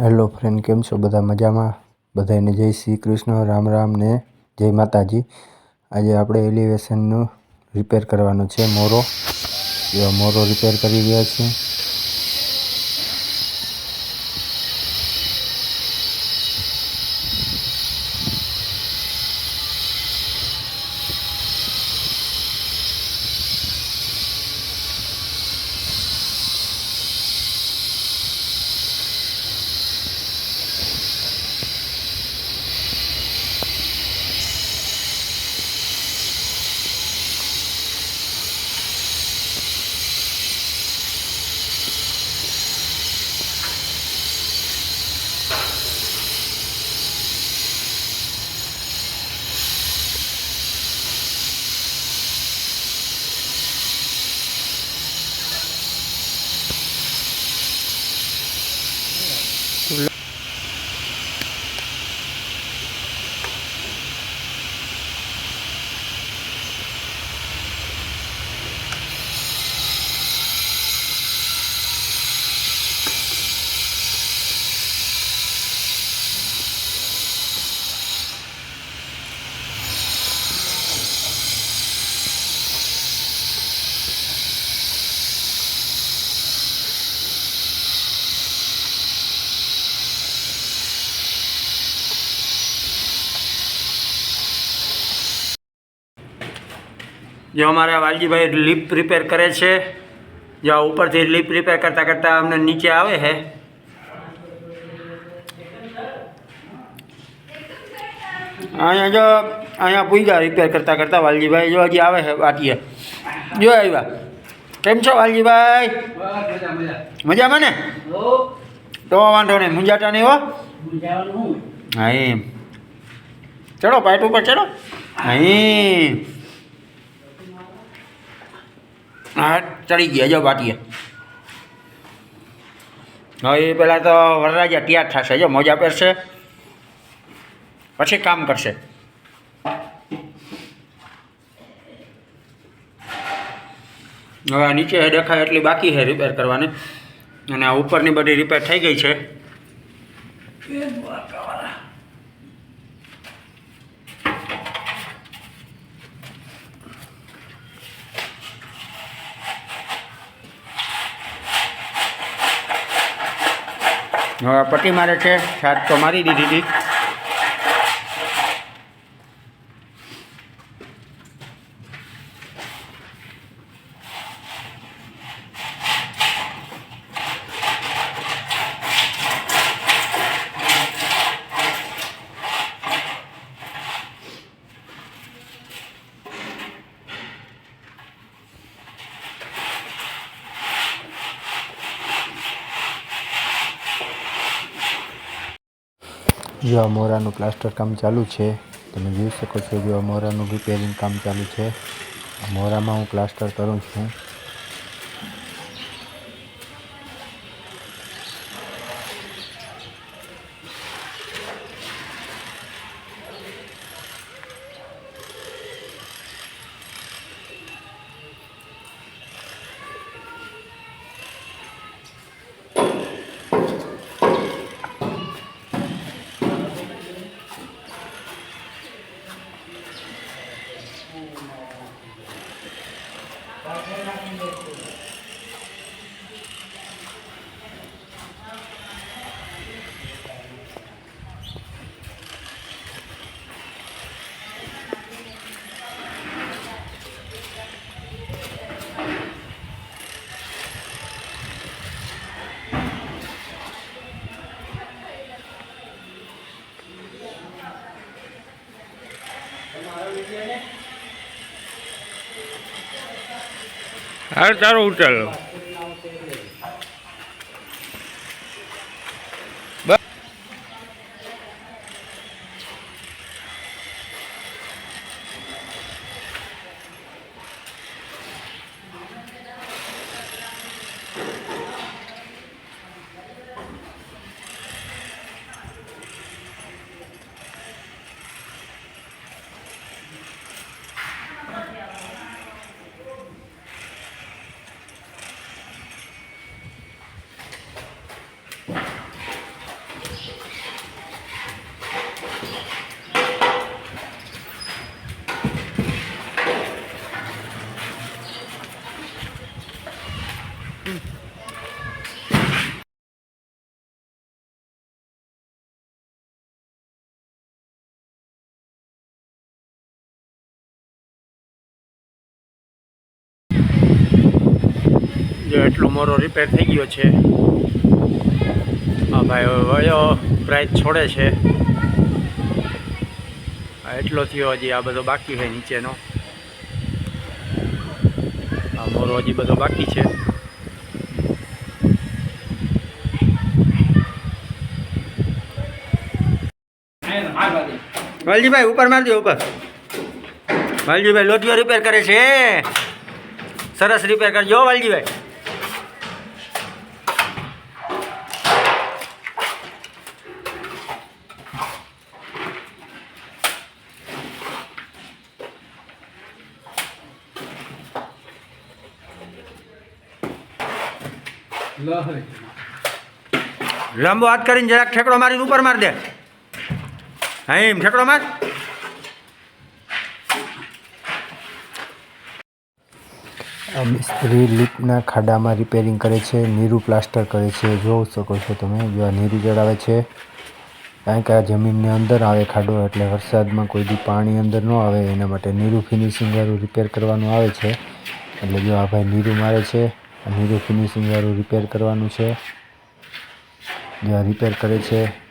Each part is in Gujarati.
હેલો ફ્રેન્ડ, કેમ છો? બધા મજામાં? બધાને જય શ્રી કૃષ્ણ. રામ રામ ને જય માતાજી. આજે આપણે એલિવેશનનું રિપેર કરવાનો છે, મોરો. એવા મોરો રિપેર કરી રહ્યા છીએ. જો અમારા વાલજીભાઈ લિપ રિપેર કરે છે, જે ઉપરથી લીપ રિપેર કરતાં કરતાં અમને નીચે આવે છે અહીંયા જો, અહીંયા પૂજા રિપેર કરતાં કરતાં વાલજીભાઈ જો હજી આવે છે વાટીએ. જો આવ્યા. કેમ છો વાલજીભાઈ? મજામાં ને? તો વાંધો નહીં મુંજાતા નહીં હો. હા, એમ. ચડો પાઇટ ઉપર ચડો. અહીં હા, ચડી ગયા, જો બાટીએ. હવે એ પહેલાં તો વરરાજા તૈયાર થશે, જો મોજા પહેરશે, પછી કામ કરશે. હવે આ નીચે દેખાય એટલી બાકી છે રિપેર કરવાની. અને આ ઉપરની બધી રિપેર થઈ ગઈ છે. હવે પટ્ટી મારે છે. છાત તો મારી દીધી હતી. જો આ મોરાનું પ્લાસ્ટર કામ ચાલુ છે, તમે જોઈ શકો છો જો આ મોરાનું રિપેરિંગ કામ ચાલુ છે. મોરામાં હું પ્લાસ્ટર કરું છું. હાર તારો ઉતારો જો એટલો મોરો રિપેર થઈ ગયો છે. હા ભાઈ વયો પ્રાઇસ છોડે છે. એટલો થયો હજી, આ બધો બાકી છે નીચેનો. આ મોરો હજી બધો બાકી છે. વાલજીભાઈ, ઉપર મારજો ઉપર. વાલજીભાઈ, લોટીઓ રિપેર કરે છે સરસ રિપેર કરજો વાલજીભાઈ. લાંબો હાથ કરીને જરાક ઠેકડો મારીને ઉપર માર દે. હા એમ ઠેકડો માર. આ મિસ્ત્રી લીપના ખાડામાં રિપેરિંગ કરે છે, નીરું પ્લાસ્ટર કરે છે, જોઈ શકો છો તમે, જો આ નીરું ચડાવે છે. કારણ કે આ જમીનની અંદર આવે ખાડો, એટલે વરસાદમાં કોઈ બી પાણી અંદર ન આવે, એના માટે નીરું ફિનિશિંગ વાળું રિપેર કરવાનું આવે છે. એટલે જો આ ભાઈ નીરું મારે છે નીરું ફિનિશિંગ વાળું રિપેર કરવાનું છે. જ્યાં રિપેર કરે છે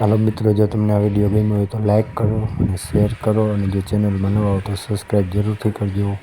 હાલો મિત્રો, જો તમને આ વીડિયો ગમ્યો હોય તો લાઇક કરો અને શેર કરો અને જો ચેનલમાં નવા હો તો સબસ્ક્રાઈબ જરૂરથી કરજો.